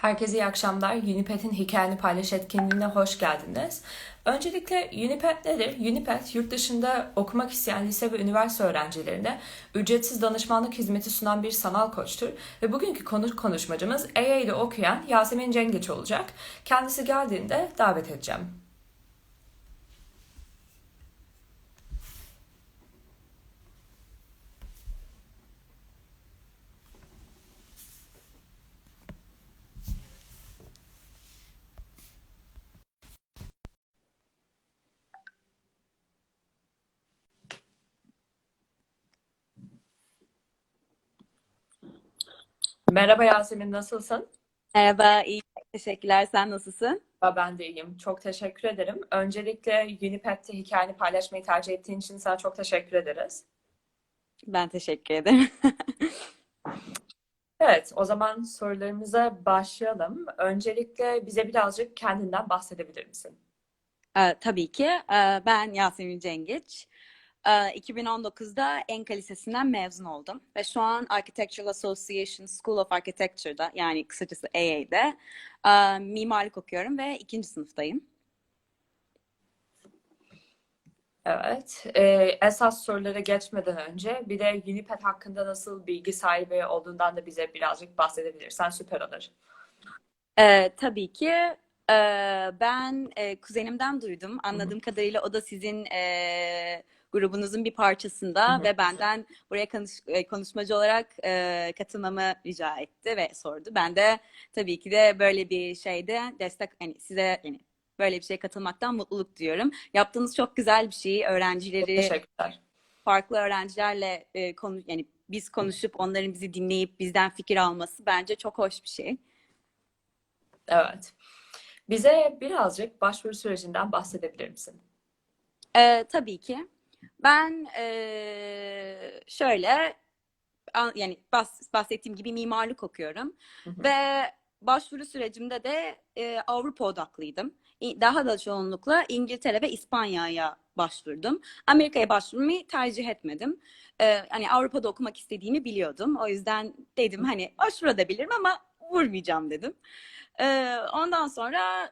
Herkese iyi akşamlar. Unipet'in Hikayeni Paylaş etkinliğine hoş geldiniz. Öncelikle Unipet nedir? Unipet, yurt dışında okumak isteyen lise ve üniversite öğrencilerine ücretsiz danışmanlık hizmeti sunan bir sanal koçtur. Ve bugünkü konu konuşmacımız EA'de okuyan Yasemin Cengiç olacak. Kendisi geldiğinde davet edeceğim. Merhaba Yasemin, nasılsın? Merhaba, iyi. Teşekkürler. Sen nasılsın? Ben de iyiyim. Çok teşekkür ederim. Öncelikle Unipet'te hikayeni paylaşmayı tercih ettiğin için sana çok teşekkür ederiz. Ben teşekkür ederim. Evet, o zaman sorularımıza başlayalım. Öncelikle bize birazcık kendinden bahsedebilir misin? Ee, tabii ki. Ee, ben Yasemin Cengiç. Ee, 2019'da Enka Lisesi'nden mezun oldum. Ve şu an Architectural Association School of Architecture'da yani kısacası AA'de e, mimarlık okuyorum ve ikinci sınıftayım. Evet, e, esas sorulara geçmeden önce bir de Unipet hakkında nasıl bilgi sahibi olduğundan da bize birazcık bahsedebilirsen süper olur. Ee, tabii ki. Ee, ben e, kuzenimden duydum. Anladığım kadarıyla o da sizin e, grubunuzun bir parçasında hı. ve benden buraya konuş- e, konuşmacı olarak e, katılmamı rica etti ve sordu. Ben de tabii ki de böyle bir şeyde destek hani size yani böyle bir şeye katılmaktan mutluluk duyuyorum. Yaptığınız çok güzel bir şey. Öğrencileri teşekkürler. farklı öğrencilerle e, konu yani biz konuşup onların bizi dinleyip bizden fikir alması bence çok hoş bir şey. Evet. Bize birazcık başvuru sürecinden bahsedebilir misin? Ee, tabii ki. Ben eee, şöyle yani bahs- bahsettiğim gibi mimarlık okuyorum Hı hı. ve başvuru sürecimde de e, Avrupa odaklıydım. Daha da çoğunlukla İngiltere ve İspanya'ya başvurdum. Amerika'ya başvurmayı tercih etmedim. Ee, hani Avrupa'da okumak istediğimi biliyordum. O yüzden dedim hani başvurabilirim ama vurmayacağım dedim. Ee, ondan sonra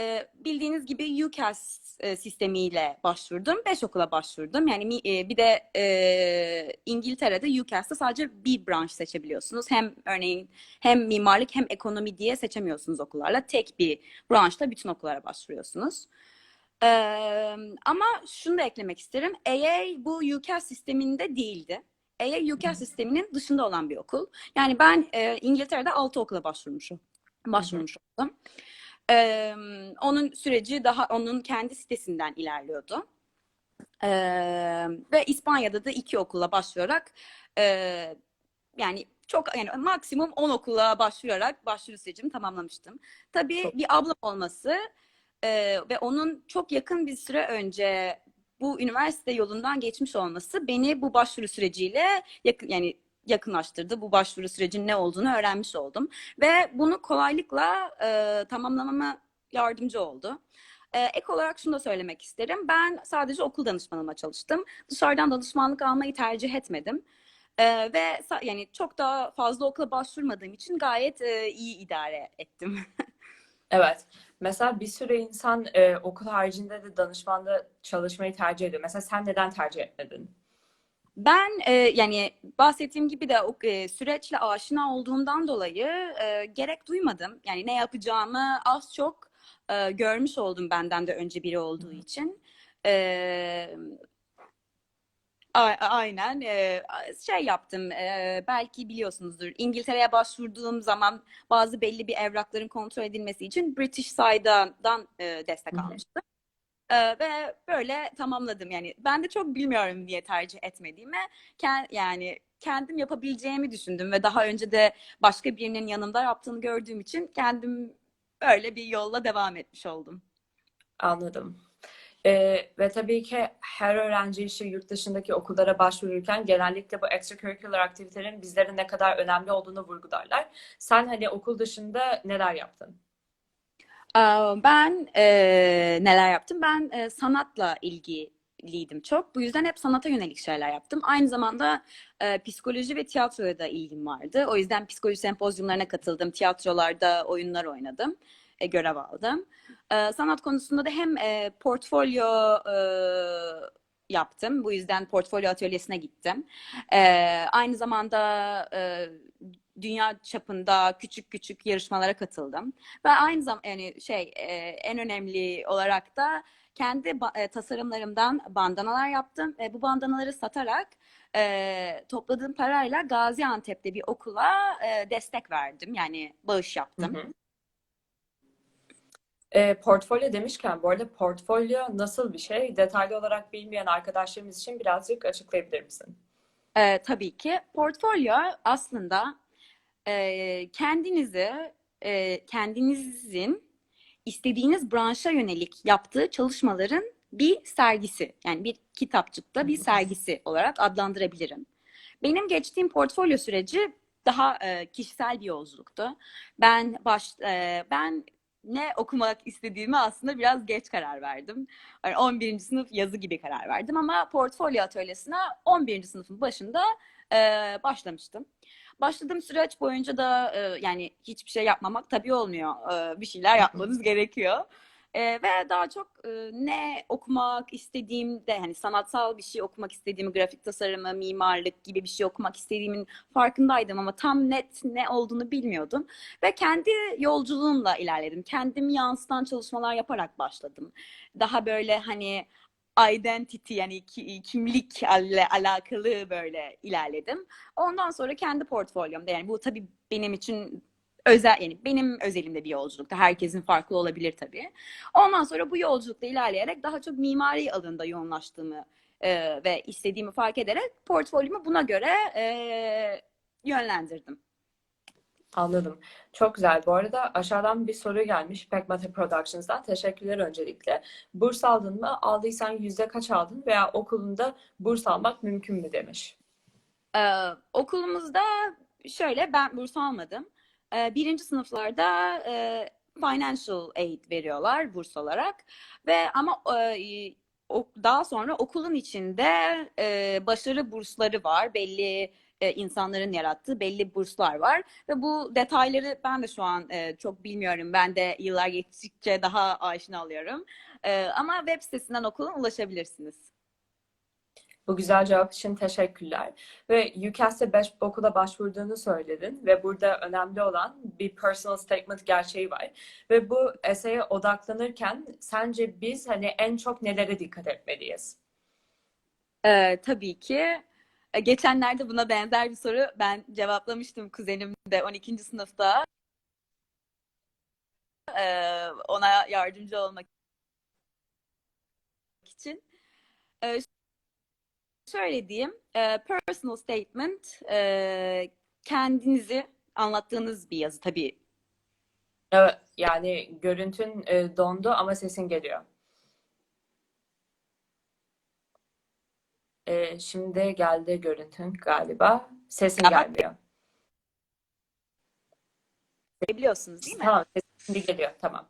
e, bildiğiniz gibi UCAS e, sistemiyle başvurdum. Beş okula başvurdum. Yani e, bir de e, İngiltere'de UCAS'ta sadece bir branş seçebiliyorsunuz. Hem örneğin hem mimarlık hem ekonomi diye seçemiyorsunuz okullarla. Tek bir branşta bütün okullara başvuruyorsunuz. Ee, ama şunu da eklemek isterim. AA bu UCAS sisteminde değildi. AA UCAS sisteminin dışında olan bir okul. Yani ben e, İngiltere'de altı okula başvurmuşum. Hı hı. Ee, onun süreci daha onun kendi sitesinden ilerliyordu. Ee, ve İspanya'da da iki okula başvurarak e, yani çok yani maksimum 10 okula başvurarak başvuru sürecimi tamamlamıştım. Tabii Çok bir ablam olması e, ve onun çok yakın bir süre önce bu üniversite yolundan geçmiş olması beni bu başvuru süreciyle yakın yani yakınlaştırdı. Bu başvuru sürecinin ne olduğunu öğrenmiş oldum ve bunu kolaylıkla e, tamamlamama yardımcı oldu. Ee, ek olarak şunu da söylemek isterim. Ben sadece okul danışmanıma çalıştım. Dışarıdan danışmanlık almayı tercih etmedim. Ee, ve yani çok daha fazla okula başvurmadığım için gayet e, iyi idare ettim. Evet. Mesela bir sürü insan e, okul haricinde de danışmanda çalışmayı tercih ediyor. Mesela sen neden tercih etmedin? Ben e, yani bahsettiğim gibi de o e, süreçle aşina olduğumdan dolayı e, gerek duymadım. Yani ne yapacağımı az çok e, görmüş oldum benden de önce biri olduğu için. E, A- Aynen Ee, şey yaptım Ee, belki biliyorsunuzdur İngiltere'ye başvurduğum zaman bazı belli bir evrakların kontrol edilmesi için British Side'dan e, destek almıştım. Ee, ve böyle tamamladım yani ben de çok bilmiyorum diye tercih etmediğime ken- yani kendim yapabileceğimi düşündüm ve daha önce de başka birinin yanımda yaptığını gördüğüm için kendim böyle bir yolla devam etmiş oldum. Anladım. E, ve tabii ki her öğrenci işte yurt dışındaki okullara başvururken genellikle bu extracurricular aktivitelerin bizlere ne kadar önemli olduğunu vurgularlar. Sen hani okul dışında neler yaptın? Ben e, neler yaptım? Ben e, sanatla ilgi ilgiliydim çok. Bu yüzden hep sanata yönelik şeyler yaptım. Aynı zamanda e, psikoloji ve tiyatroya da ilgim vardı. O yüzden psikoloji sempozyumlarına katıldım. Tiyatrolarda oyunlar oynadım. E, görev aldım. E, sanat konusunda da hem e, portfolyo e, yaptım. Bu yüzden portfolyo atölyesine gittim. E, aynı zamanda e, dünya çapında küçük küçük yarışmalara katıldım. Ve aynı zamanda yani şey e, en önemli olarak da kendi e, tasarımlarımdan bandanalar yaptım ve bu bandanaları satarak e, topladığım parayla Gaziantep'te bir okula e, destek verdim. Yani bağış Hı yaptım. hı. E, portfolyo demişken bu arada portfolyo nasıl bir şey? Detaylı olarak bilmeyen arkadaşlarımız için birazcık açıklayabilir misin? E, tabii ki portfolyo aslında e, kendinizi e, kendinizin istediğiniz branşa yönelik yaptığı çalışmaların bir sergisi. Yani bir kitapçıkta bir sergisi olarak adlandırabilirim. Benim geçtiğim portfolyo süreci daha e, kişisel bir yolculuktu. Ben baş e, ben ne okumak istediğimi aslında biraz geç karar verdim. Yani 11. sınıf yazı gibi karar verdim ama portfolyo atölyesine 11. sınıfın başında e, başlamıştım. Başladığım süreç boyunca da e, yani hiçbir şey yapmamak tabii olmuyor. E, bir şeyler yapmanız gerekiyor. E, ve daha çok e, ne okumak istediğimde hani sanatsal bir şey okumak istediğimi, grafik tasarımı, mimarlık gibi bir şey okumak istediğimin farkındaydım ama tam net ne olduğunu bilmiyordum. Ve kendi yolculuğumla ilerledim. Kendimi yansıtan çalışmalar yaparak başladım. Daha böyle hani identity yani ki- kimlikle alakalı böyle ilerledim. Ondan sonra kendi portfolyomda yani bu tabii benim için özel yani benim özelimde bir yolculukta. Herkesin farklı olabilir tabii. Ondan sonra bu yolculukta ilerleyerek daha çok mimari alanında yoğunlaştığımı e, ve istediğimi fark ederek portfolyomu buna göre e, yönlendirdim. Anladım. Çok güzel. Bu arada aşağıdan bir soru gelmiş Pekmate Productions'dan. Teşekkürler öncelikle. Burs aldın mı? Aldıysan yüzde kaç aldın? Veya okulunda burs almak mümkün mü demiş. Ee, okulumuzda şöyle ben burs almadım. Ee, birinci sınıflarda e, financial aid veriyorlar burs olarak ve ama e, daha sonra okulun içinde e, başarı bursları var. Belli e, insanların yarattığı belli burslar var ve bu detayları ben de şu an e, çok bilmiyorum. Ben de yıllar geçtikçe daha aşina oluyorum. E, ama web sitesinden okulun ulaşabilirsiniz. Bu güzel cevap için teşekkürler. Ve UCAS'te 5 okula başvurduğunu söyledin ve burada önemli olan bir personal statement gerçeği var. Ve bu eseye odaklanırken sence biz hani en çok nelere dikkat etmeliyiz? Ee, tabii ki. E, Geçenlerde buna benzer bir soru ben cevaplamıştım kuzenim de 12. sınıfta. Ee, ona yardımcı olmak için. Ee, şöyle diyeyim, e, personal statement e, kendinizi anlattığınız bir yazı tabii. Evet, yani görüntün e, dondu ama sesin geliyor. E, şimdi geldi görüntün galiba. Sesin Ama gelmiyor. biliyorsunuz değil mi? Tamam, sesin şimdi geliyor. Tamam.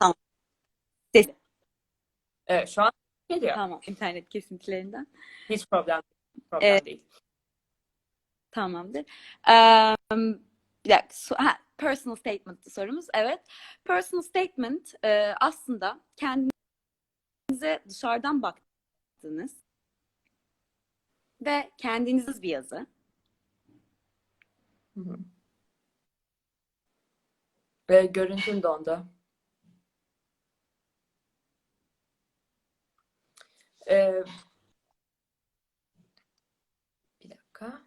Tamam. Ses- Evet, şu an geliyor. Tamam, internet kesintilerinden. Hiç problem, problem Ee, değil. Tamamdır. Eee, bir dakika. Ha, personal statement sorumuz. Evet. Personal statement eee, aslında kendinize dışarıdan baktığınız ve kendiniz bir yazı. Hı hı. Ve görüntün dondu. Ee, bir dakika.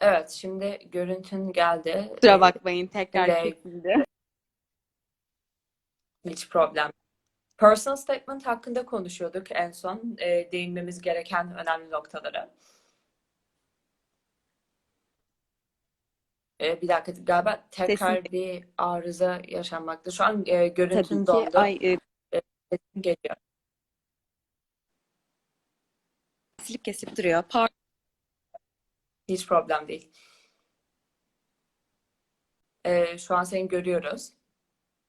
Evet, şimdi görüntün geldi. Kusura Ee, bakmayın tekrar kesildi. hiç problem. Personal statement hakkında konuşuyorduk en son. Ee, değinmemiz gereken önemli noktaları. Ee, bir dakika galiba tekrar bir arıza yaşanmakta. Şu an e, tabii görüntün ki. dondu. Ay, e, Sesin geliyor. kesilip kesilip duruyor. Pardon. Hiç problem değil. Ee, şu an seni görüyoruz.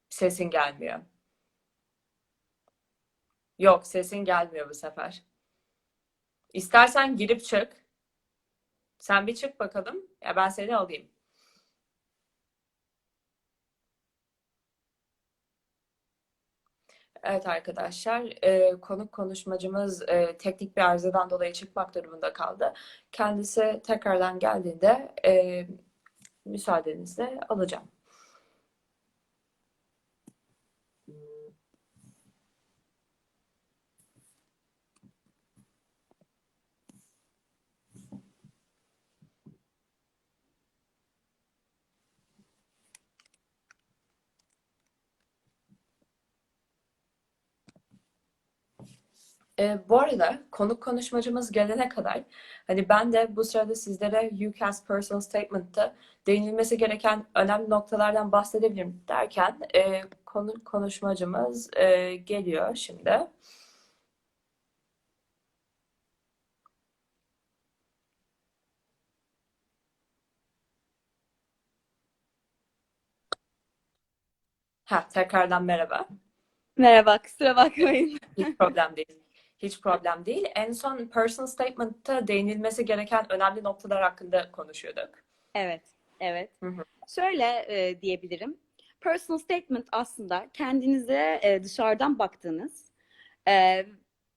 Sesin gelmiyor. Yok, sesin gelmiyor bu sefer. İstersen girip çık. Sen bir çık bakalım. Ya ben seni alayım. Evet arkadaşlar, e, konuk konuşmacımız e, teknik bir arızadan dolayı çıkmak durumunda kaldı. Kendisi tekrardan geldiğinde e, müsaadenizle alacağım. E, bu arada konuk konuşmacımız gelene kadar hani ben de bu sırada sizlere UCAS Personal Statement'ta değinilmesi gereken önemli noktalardan bahsedebilirim derken e, konuk konuşmacımız e, geliyor şimdi. Ha, tekrardan merhaba. Merhaba, kusura bakmayın. Hiç problem değil. Hiç problem değil. En son personal statement'ta değinilmesi gereken önemli noktalar hakkında konuşuyorduk. Evet, evet. Hı hı. Şöyle e, diyebilirim. Personal statement aslında kendinize e, dışarıdan baktığınız e,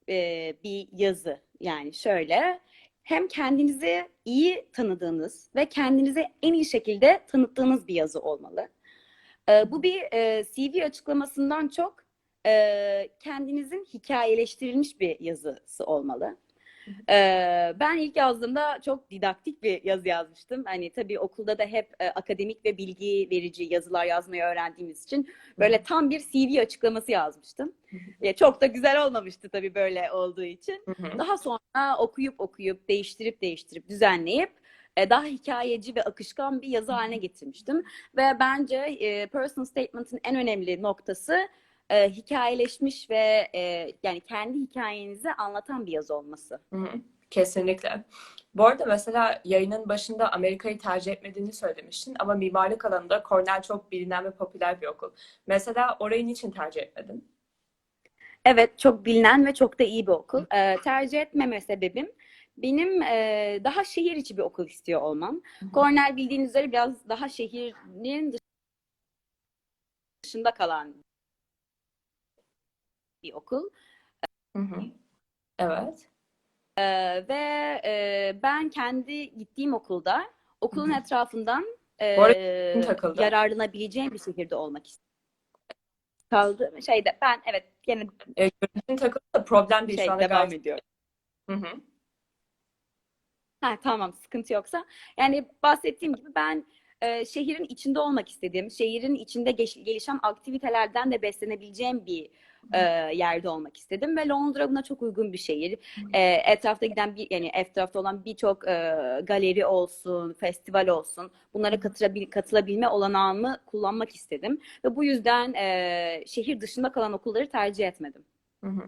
e, bir yazı. Yani şöyle hem kendinizi iyi tanıdığınız ve kendinizi en iyi şekilde tanıttığınız bir yazı olmalı. E, bu bir e, CV açıklamasından çok e, kendinizin hikayeleştirilmiş bir yazısı olmalı. Ee, ben ilk yazdığımda çok didaktik bir yazı yazmıştım. Hani tabii okulda da hep e, akademik ve bilgi verici yazılar yazmayı öğrendiğimiz için böyle tam bir CV açıklaması yazmıştım. Ya çok da güzel olmamıştı tabii böyle olduğu için. Daha sonra okuyup okuyup değiştirip değiştirip düzenleyip e, daha hikayeci ve akışkan bir yazı haline getirmiştim. Ve bence e, personal statement'ın en önemli noktası e, hikayeleşmiş ve e, yani kendi hikayenizi anlatan bir yazı olması. Hı hı. Kesinlikle. Bu arada mesela yayının başında Amerika'yı tercih etmediğini söylemiştin ama mimarlık alanında Cornell çok bilinen ve popüler bir okul. Mesela orayı niçin tercih etmedin? Evet, çok bilinen ve çok da iyi bir okul. Ee, tercih etmeme sebebim benim e, daha şehir içi bir okul istiyor olmam. Hı hı. Cornell bildiğiniz üzere biraz daha şehrin dışında kalan bir okul. Hı hı. Evet. Ee, ve e, ben kendi gittiğim okulda okulun Hı hı. etrafından e, yararlanabileceğim bir şehirde olmak istedim. Kaldı şeyde ben evet gene E, görüntün takıldı da problem değil. Şu şey anda devam gayet... ediyor. Hı hı. Ha, tamam sıkıntı yoksa. Yani bahsettiğim gibi ben e, şehrin içinde olmak istediğim, şehrin içinde geç- gelişen aktivitelerden de beslenebileceğim bir e, yerde olmak istedim ve Londra buna çok uygun bir şehir. E, etrafta giden bir yani etrafta olan birçok e, galeri olsun, festival olsun bunlara katılabil, katılabilme olanağımı kullanmak istedim ve bu yüzden e, şehir dışında kalan okulları tercih etmedim. Hı hı.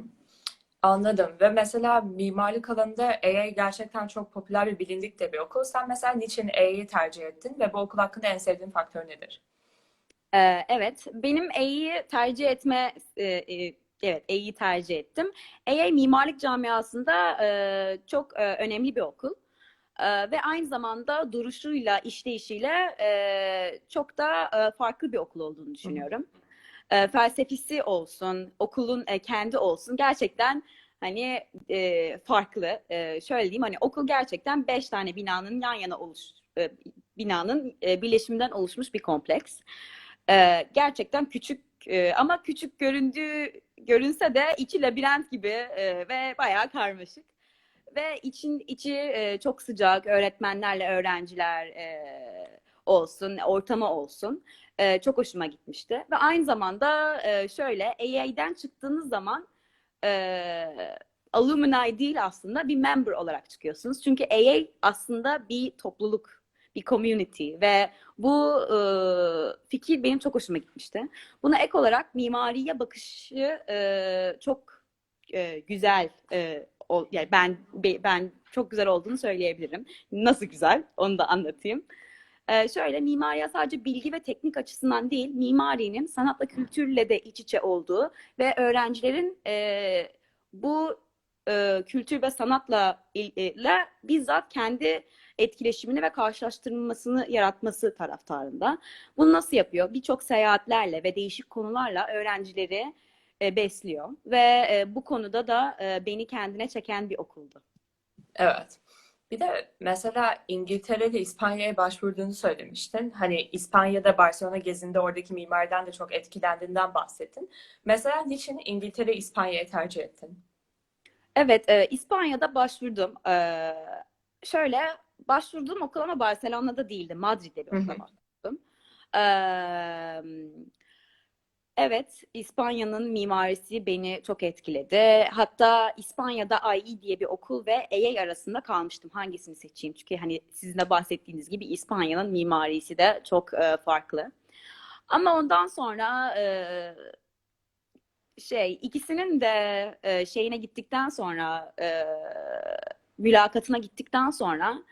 Anladım. Ve mesela mimarlık alanında AA gerçekten çok popüler bir bilindik de bir okul. Sen mesela niçin AA'yı tercih ettin ve bu okul hakkında en sevdiğin faktör nedir? Ee, evet, benim E'yi tercih etme, e, e, evet E'yi tercih ettim. EA mimarlık camiasında e, çok e, önemli bir okul. E, ve aynı zamanda duruşuyla, işleyişiyle e, çok da e, farklı bir okul olduğunu düşünüyorum. E, felsefesi olsun, okulun e, kendi olsun gerçekten hani e, farklı. E, şöyle diyeyim hani okul gerçekten beş tane binanın yan yana oluş, e, binanın e, birleşiminden oluşmuş bir kompleks. Ee, gerçekten küçük e, ama küçük göründüğü görünse de içi labirent gibi e, ve bayağı karmaşık. Ve için içi e, çok sıcak, öğretmenlerle öğrenciler olsun, ortamı olsun. Çok hoşuma gitmişti. Ve aynı zamanda şöyle AA'den çıktığınız zaman e, alumni değil aslında bir member olarak çıkıyorsunuz. Çünkü AA aslında bir topluluk, bir community ve bu e, fikir benim çok hoşuma gitmişti. Buna ek olarak mimariye bakışı e, çok e, güzel. E, o, yani ben be- ben çok güzel olduğunu söyleyebilirim. Nasıl güzel? Onu da anlatayım. E, şöyle mimariye sadece bilgi ve teknik açısından değil, mimarinin sanatla kültürle de iç içe olduğu ve öğrencilerin e, bu e, kültür ve sanatla il- ile bizzat kendi etkileşimini ve karşılaştırmasını yaratması taraftarında. Bunu nasıl yapıyor? Birçok seyahatlerle ve değişik konularla öğrencileri e, besliyor ve e, bu konuda da e, beni kendine çeken bir okuldu. Evet. Bir de mesela İngiltere'de İspanya'ya başvurduğunu söylemiştin. Hani İspanya'da Barcelona gezinde oradaki mimariden de çok etkilendiğinden bahsettin. Mesela niçin İngiltere İspanya'yı tercih ettin? Evet, e, İspanya'da başvurdum. E, şöyle başvurduğum okul ama Barcelona'da değildi. Madrid'de bir okula başvurdum. E, evet, İspanya'nın mimarisi beni çok etkiledi. Hatta İspanya'da IE diye bir okul ve EA arasında kalmıştım. Hangisini seçeyim? Çünkü hani sizin de bahsettiğiniz gibi İspanya'nın mimarisi de çok e, farklı. Ama ondan sonra e, şey ikisinin de e, şeyine gittikten sonra e, mülakatına gittikten sonra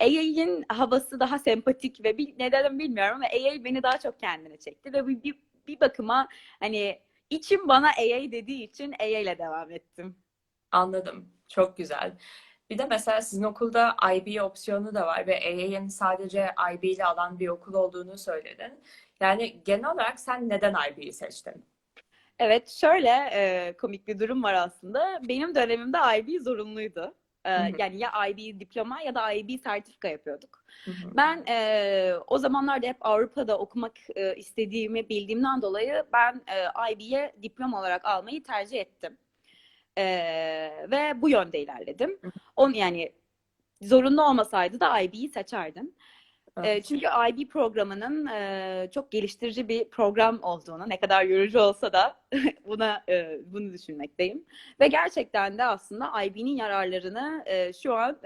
AI'nin havası daha sempatik ve bir, neden bilmiyorum ama AI beni daha çok kendine çekti ve bir, bir, bir bakıma hani içim bana AI dediği için AI ile devam ettim. Anladım. Çok güzel. Bir de mesela sizin okulda IB opsiyonu da var ve AA'nin sadece IB ile alan bir okul olduğunu söyledin. Yani genel olarak sen neden IB'yi seçtin? Evet, şöyle e, komik bir durum var aslında. Benim dönemimde IB zorunluydu. Hı hı. yani ya IB diploma ya da IB sertifika yapıyorduk. Hı hı. Ben e, o zamanlarda hep Avrupa'da okumak e, istediğimi bildiğimden dolayı ben e, IB'ye diploma olarak almayı tercih ettim. E, ve bu yönde ilerledim. Hı hı. On yani zorunlu olmasaydı da IB'yi seçerdim. E, Evet. çünkü IB programının e, çok geliştirici bir program olduğunu, ne kadar yorucu olsa da buna e, bunu düşünmekteyim. Ve gerçekten de aslında IB'nin yararlarını e, şu an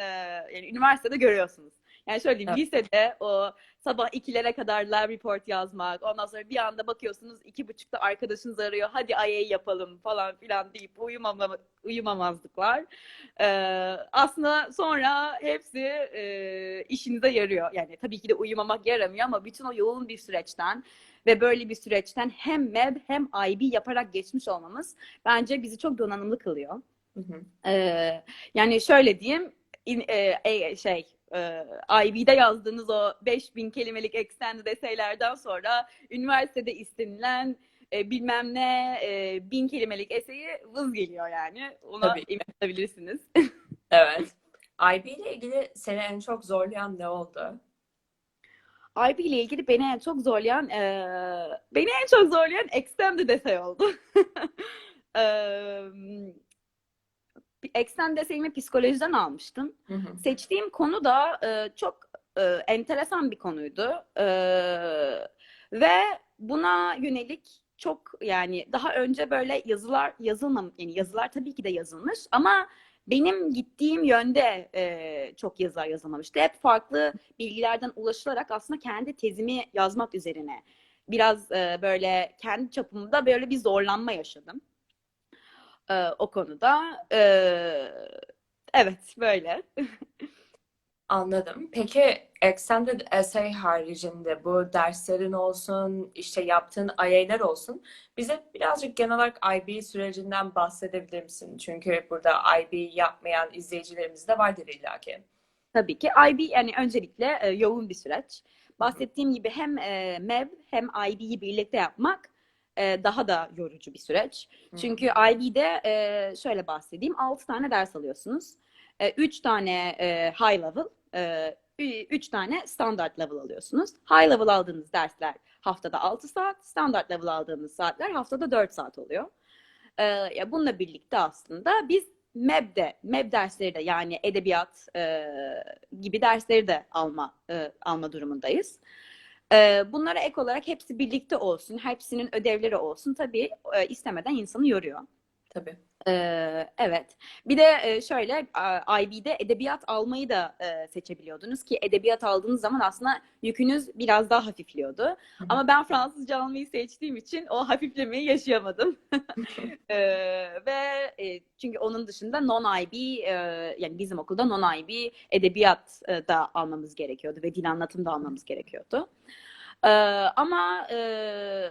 yani üniversitede görüyorsunuz. Yani şöyle diyeyim, Evet. lisede o sabah ikilere kadar lab report yazmak, ondan sonra bir anda bakıyorsunuz iki buçukta arkadaşınız arıyor, hadi IA yapalım falan filan deyip uyumama, uyumamazlıklar. Ee, aslında sonra hepsi e, işinize yarıyor. Yani tabii ki de uyumamak yaramıyor ama bütün o yoğun bir süreçten ve böyle bir süreçten hem MEB hem IB yaparak geçmiş olmamız bence bizi çok donanımlı kılıyor. Hı hı. Ee, yani şöyle diyeyim, in- e, e, şey, e, IB'de yazdığınız o 5000 kelimelik extended essay'lerden sonra üniversitede istenilen e, bilmem ne e, bin kelimelik eseyi vız geliyor yani. Ona olabilirsiniz. Evet. IB ile ilgili seni en çok zorlayan ne oldu? IB ile ilgili beni en çok zorlayan e, beni en çok zorlayan extended essay oldu. extended essay'imi psikolojiden almıştım. Hı hı. Seçtiğim konu da e, çok e, enteresan bir konuydu. E, ve buna yönelik çok yani daha önce böyle yazılar yazılmam yani yazılar tabii ki de yazılmış ama benim gittiğim yönde e, çok yazılar yazılmamıştı. Hep farklı bilgilerden ulaşılarak aslında kendi tezimi yazmak üzerine biraz e, böyle kendi çapımda böyle bir zorlanma yaşadım e, o konuda. E, evet böyle. Anladım. Peki Extended Essay haricinde bu derslerin olsun, işte yaptığın IA'ler olsun, bize birazcık genel olarak IB sürecinden bahsedebilir misin? Çünkü burada IB yapmayan izleyicilerimiz de vardır illaki. Tabii ki IB yani öncelikle e, yoğun bir süreç. Bahsettiğim gibi hem e, MEV hem IB'yi birlikte yapmak e, daha da yorucu bir süreç. Hı. Çünkü IB'de e, şöyle bahsedeyim 6 tane ders alıyorsunuz. 3 tane e, high level, 3 tane standard level alıyorsunuz. High level aldığınız dersler haftada 6 saat, standard level aldığınız saatler haftada 4 saat oluyor. E, ya bununla birlikte aslında biz MEB'de, MEB dersleri de yani edebiyat e, gibi dersleri de alma e, alma durumundayız. E, bunlara ek olarak hepsi birlikte olsun, hepsinin ödevleri olsun tabii e, istemeden insanı yoruyor. Tabii. Ee, evet. Bir de şöyle IB'de edebiyat almayı da seçebiliyordunuz ki edebiyat aldığınız zaman aslında yükünüz biraz daha hafifliyordu. Ama ben Fransızca almayı seçtiğim için o hafiflemeyi yaşayamadım. Ee, ve e, çünkü onun dışında non-IB yani bizim okulda non-IB edebiyat da almamız gerekiyordu ve dil anlatım da almamız gerekiyordu. Ee, ama e,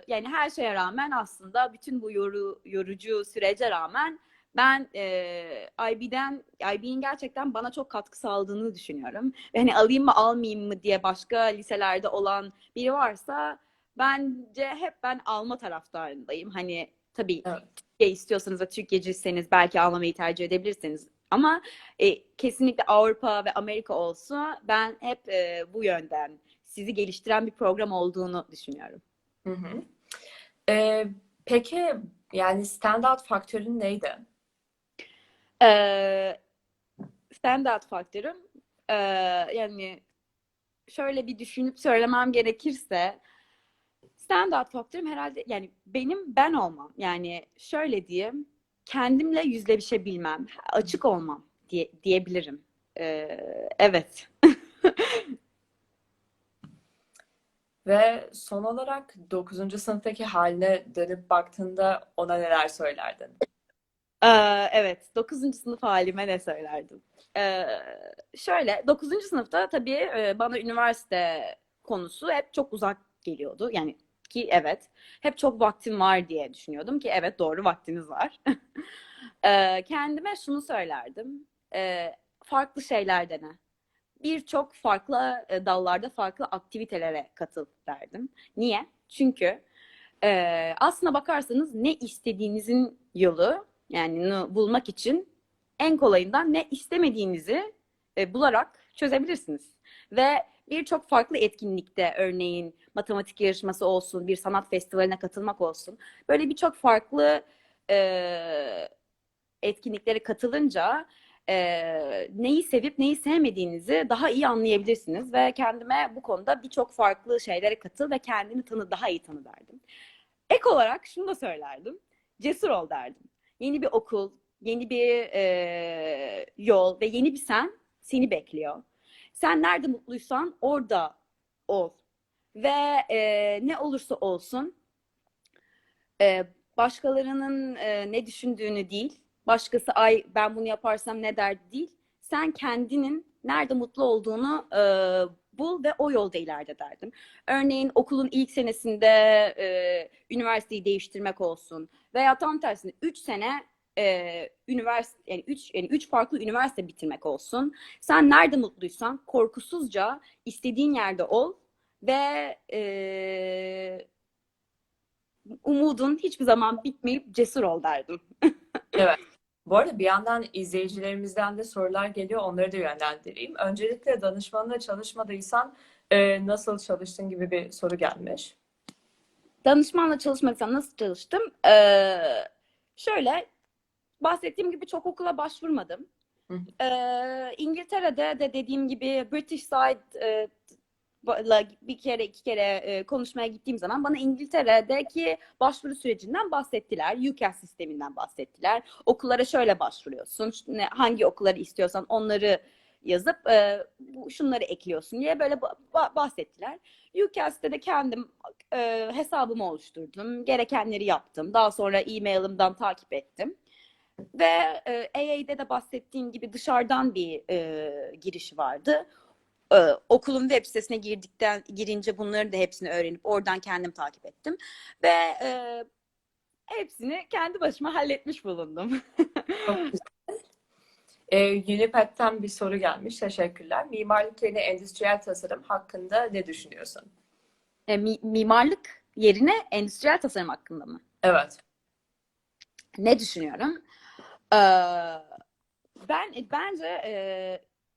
yani her şeye rağmen aslında bütün bu yoru, yorucu sürece rağmen Ben e, IB'den, IB'nin gerçekten bana çok katkı sağladığını düşünüyorum. Ve hani alayım mı almayayım mı diye başka liselerde olan biri varsa bence hep ben alma taraftarındayım. Hani tabii Evet. Türkiye istiyorsanız ve Türkiyeciseniz belki almamayı tercih edebilirsiniz. Ama e, kesinlikle Avrupa ve Amerika olsa ben hep e, bu yönden sizi geliştiren bir program olduğunu düşünüyorum. Hı hı. Ee, peki yani standout faktörün neydi? Ee, standout faktörüm ee, yani şöyle bir düşünüp söylemem gerekirse standout faktörüm herhalde yani benim ben olmam. Yani şöyle diyeyim kendimle yüzleşebilmem, açık olmam diye, diyebilirim. Ee, evet. Ve son olarak 9. sınıftaki haline dönüp baktığında ona neler söylerdin? Ee, evet, 9. sınıf halime ne söylerdim? Ee, şöyle, 9. sınıfta tabii e, bana üniversite konusu hep çok uzak geliyordu. Yani ki evet, hep çok vaktim var diye düşünüyordum ki evet doğru vaktiniz var. Ee, kendime şunu söylerdim. Farklı şeyler dene. Birçok farklı e, dallarda farklı aktivitelere katıl derdim. Niye? Çünkü e, aslına bakarsanız ne istediğinizin yolu yani bulmak için en kolayından ne istemediğinizi e, bularak çözebilirsiniz. Ve birçok farklı etkinlikte örneğin matematik yarışması olsun, bir sanat festivaline katılmak olsun. Böyle birçok farklı e, etkinliklere katılınca e, neyi sevip neyi sevmediğinizi daha iyi anlayabilirsiniz ve kendime bu konuda birçok farklı şeylere katıl ve kendini tanı daha iyi tanı derdim. Ek olarak şunu da söylerdim. Cesur ol derdim. Yeni bir okul, yeni bir e, yol ve yeni bir sen seni bekliyor. Sen nerede mutluysan orada ol. Ve e, ne olursa olsun e, başkalarının e, ne düşündüğünü değil, başkası ay ben bunu yaparsam ne der değil. Sen kendinin nerede mutlu olduğunu e, bul ve o yolda ileride derdim. Örneğin okulun ilk senesinde e, üniversiteyi değiştirmek olsun veya tam tersine 3 sene e, üniversite yani 3 yani üç farklı üniversite bitirmek olsun. Sen nerede mutluysan korkusuzca istediğin yerde ol ve e, umudun hiçbir zaman bitmeyip cesur ol derdim. Evet. Bu arada bir yandan izleyicilerimizden de sorular geliyor. Onları da yönlendireyim. Öncelikle danışmanla çalışmadıysan e, nasıl çalıştın gibi bir soru gelmiş. Danışmanla çalışmadıysam nasıl çalıştım? Ee, şöyle bahsettiğim gibi çok okula başvurmadım. Hı Ee, İngiltere'de de dediğim gibi British Side e, bir kere iki kere konuşmaya gittiğim zaman bana İngiltere'deki başvuru sürecinden bahsettiler. UCAS sisteminden bahsettiler. Okullara şöyle başvuruyorsun. hangi okulları istiyorsan onları yazıp bu, şunları ekliyorsun diye böyle ba- ba- bahsettiler. UCAS'te de kendim hesabımı oluşturdum. Gerekenleri yaptım. Daha sonra e-mail'ımdan takip ettim. Ve e, AA'de de bahsettiğim gibi dışarıdan bir e, giriş vardı. E, okulun web sitesine girdikten girince bunların da hepsini öğrenip oradan kendim takip ettim. Ve e, hepsini kendi başıma halletmiş bulundum. Çok güzel. E, Unipet'ten bir soru gelmiş. Teşekkürler. Mimarlık yerine endüstriyel tasarım hakkında ne düşünüyorsun? E, mi- mimarlık yerine endüstriyel tasarım hakkında mı? Evet. Ne düşünüyorum? Ee, ben bence e,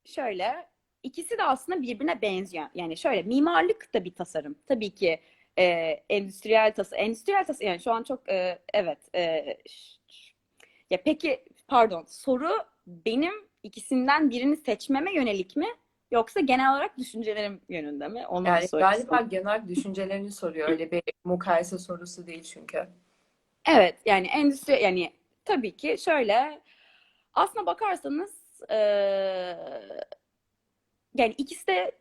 şöyle ikisi de aslında birbirine benziyor. Yani şöyle mimarlık da bir tasarım. Tabii ki e, endüstriyel tasarım. Endüstriyel tasarım yani şu an çok e, evet. e, ya peki pardon soru benim ikisinden birini seçmeme yönelik mi? Yoksa genel olarak düşüncelerim yönünde mi? Onu Yani soruyorsun. galiba genel düşüncelerini soruyor. Öyle bir mukayese sorusu değil çünkü. Evet yani endüstri yani tabii ki şöyle aslına bakarsanız eee, yani ikisi de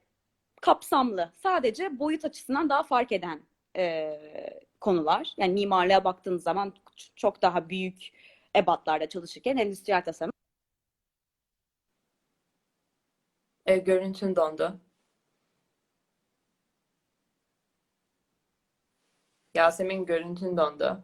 kapsamlı. Sadece boyut açısından daha fark eden eee, konular. Yani mimarlığa baktığınız zaman çok daha büyük ebatlarda çalışırken endüstriyel tasarım E, görüntün dondu. Yasemin görüntün dondu.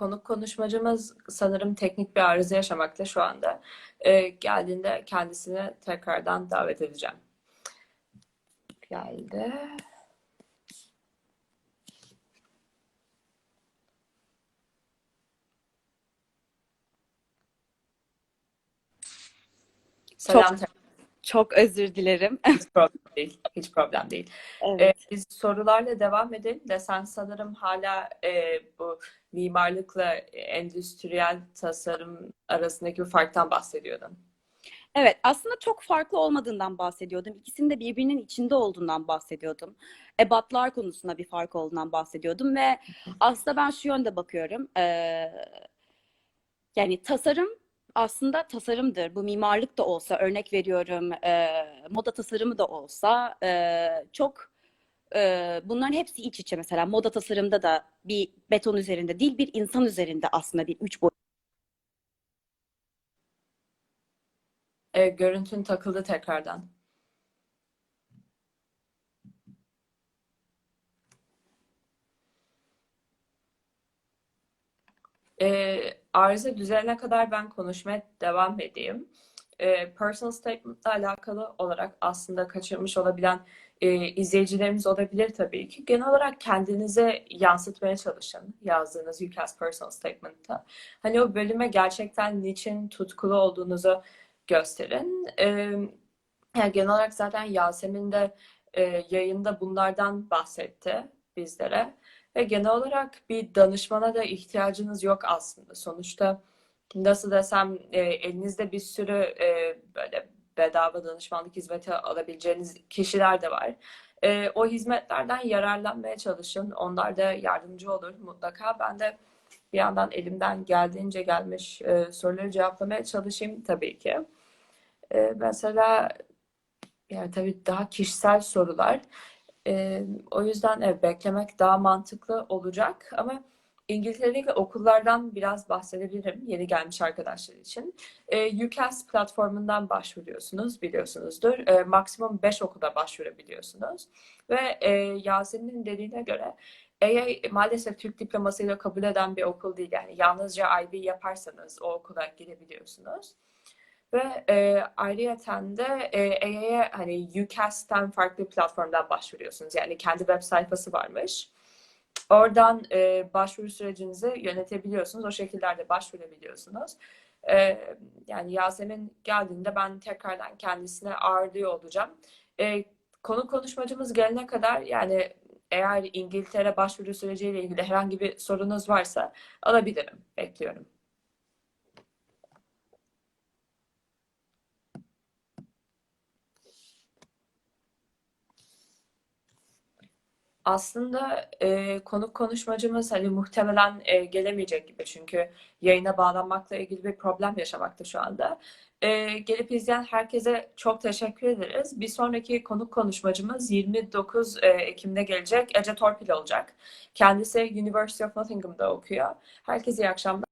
Konuk konuşmacımız sanırım teknik bir arıza yaşamakta şu anda. Ee, geldiğinde kendisini tekrardan davet edeceğim. Geldi. Selam. Çok özür dilerim. Hiç problem değil. Hiç problem değil. Evet. Ee, biz sorularla devam edelim de sen sanırım hala e, bu mimarlıkla endüstriyel tasarım arasındaki bir farktan bahsediyordun. Evet, aslında çok farklı olmadığından bahsediyordum. İkisinin de birbirinin içinde olduğundan bahsediyordum. Ebatlar konusunda bir fark olduğundan bahsediyordum ve aslında ben şu yönde bakıyorum. Ee, yani tasarım aslında tasarımdır. Bu mimarlık da olsa, örnek veriyorum, e, moda tasarımı da olsa e, çok e, bunların hepsi iç içe mesela. Moda tasarımda da bir beton üzerinde değil, bir insan üzerinde aslında bir üç boyutlu. E, görüntün takıldı tekrardan. E, arıza düzelene kadar ben konuşmaya devam edeyim. E, personal statement'la alakalı olarak aslında kaçırmış olabilen e, izleyicilerimiz olabilir tabii ki. Genel olarak kendinize yansıtmaya çalışın yazdığınız UCAS personal statement'ta. Hani o bölüme gerçekten niçin tutkulu olduğunuzu gösterin. E, yani genel olarak zaten Yasemin de e, yayında bunlardan bahsetti bizlere. Ve genel olarak bir danışmana da ihtiyacınız yok aslında. Sonuçta nasıl desem e, elinizde bir sürü e, böyle bedava danışmanlık hizmeti alabileceğiniz kişiler de var. E, o hizmetlerden yararlanmaya çalışın. Onlar da yardımcı olur mutlaka. Ben de bir yandan elimden geldiğince gelmiş e, soruları cevaplamaya çalışayım tabii ki. E, mesela yani tabii daha kişisel sorular. E, o yüzden evet, beklemek daha mantıklı olacak ama İngiltere'deki okullardan biraz bahsedebilirim yeni gelmiş arkadaşlar için. E, UCAS platformundan başvuruyorsunuz biliyorsunuzdur. E, maksimum 5 okula başvurabiliyorsunuz. Ve e, Yasemin'in dediğine göre EA maalesef Türk diplomasıyla kabul eden bir okul değil. Yani yalnızca IB yaparsanız o okula girebiliyorsunuz. Ve e, ayrıyeten de e, EA'ye hani UCAS'ten farklı platformdan başvuruyorsunuz. Yani kendi web sayfası varmış. Oradan e, başvuru sürecinizi yönetebiliyorsunuz. O şekillerde başvurabiliyorsunuz. E, yani Yasemin geldiğinde ben tekrardan kendisine ağırlıyor olacağım. E, konu konuşmacımız gelene kadar yani eğer İngiltere başvuru süreciyle ilgili herhangi bir sorunuz varsa alabilirim. Bekliyorum. Aslında e, konuk konuşmacımız hani muhtemelen e, gelemeyecek gibi çünkü yayına bağlanmakla ilgili bir problem yaşamakta şu anda. E, gelip izleyen herkese çok teşekkür ederiz. Bir sonraki konuk konuşmacımız 29 e, Ekim'de gelecek. Ece Torpil olacak. Kendisi University of Nottingham'da okuyor. Herkese iyi akşamlar.